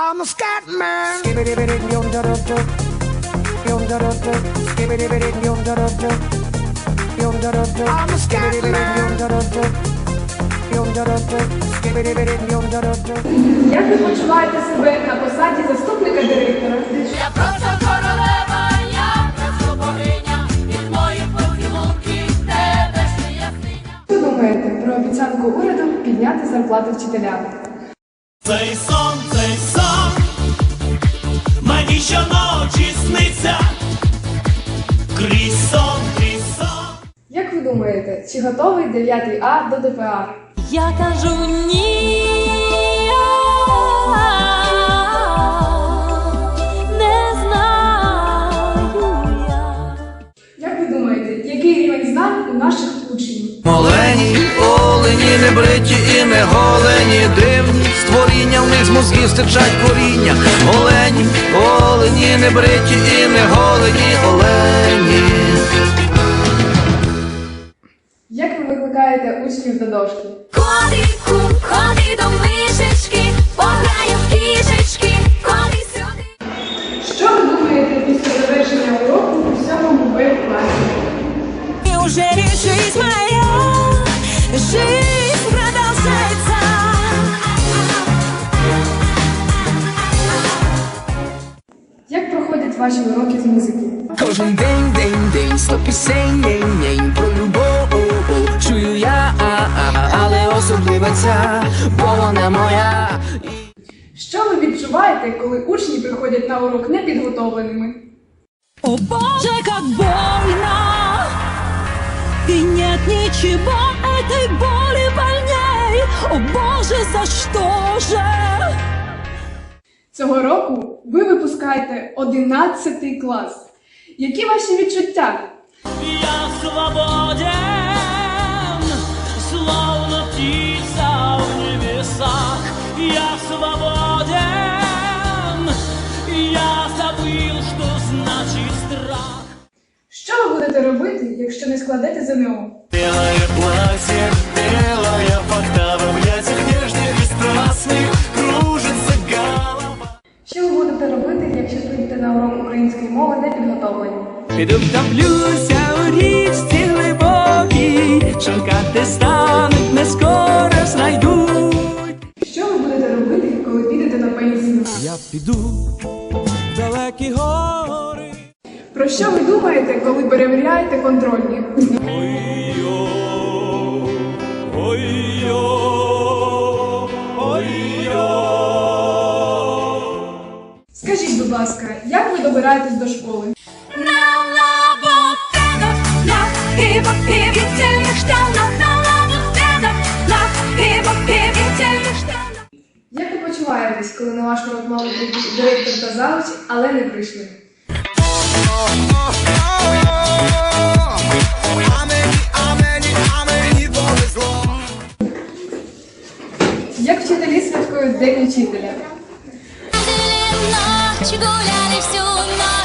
I'm a scat man. I'm a scat man. Як ви почуваєте себе на посаді заступника директора? Я просто королева, я просто богиня, від моїх поцілунків тебе ясниня. Що думаєте про обіцянку уряду підняти зарплати вчителям? Цей сон, цей сон мені щоночі сниться. Крізь сон, крізь сон. Як ви думаєте, чи готовий 9 А до ДПА? Я кажу ні. Не знаю я. Як ви думаєте, який рівень знань у наших учнів? Олені, олені, не бриті і не голені, дивні створіння, них стичать коріння. Олені, олені, не бриті і не голені, олені. Як ви викликаєте учнів до дошки? Котику, ходи до мишечки, пограю в кішечки, ходи сюди. Що ви думаєте після завершення уроку у сьомому Б класі? Неужели жизнь моя, жизнь ваші уроки з музики? Кожен день, день, день, сто пісень, день, день, про любов, чую я, а, а, але особлива ця, бо вона моя. Що ви відчуваєте, коли учні приходять на урок непідготовленими? О боже, как больно! И нет ничего этой боли больней. О боже, за что же? Цього року ви випускаєте 11 клас. Які ваші відчуття? Я свободен, словно птица в небесах. Я свободен, я забыл, что значит страх. Що ви будете робити, якщо не складете ЗНО? Белое платье, белая не? Піду втоплюся у річці глибокій, шукати стануть, не скоро знайдуть. Що ви будете робити, коли підете на пенсію? Я піду в далекі гори. Про що ви думаєте, коли перевіряєте контрольні? Ой-йо, ой-йо, ой-йо. Скажіть, будь ласка, як ви добираєтесь до школи? На лабутенах, на хиба-хибітельних штанах, на лабутенах, на хиба-хибітельних штанах. Як ви почуваєтесь, коли на ваш урок мали прийти директор та завуч, але не прийшли? Як вчителі святкують День учителя? Ночь гуляли всю ночь.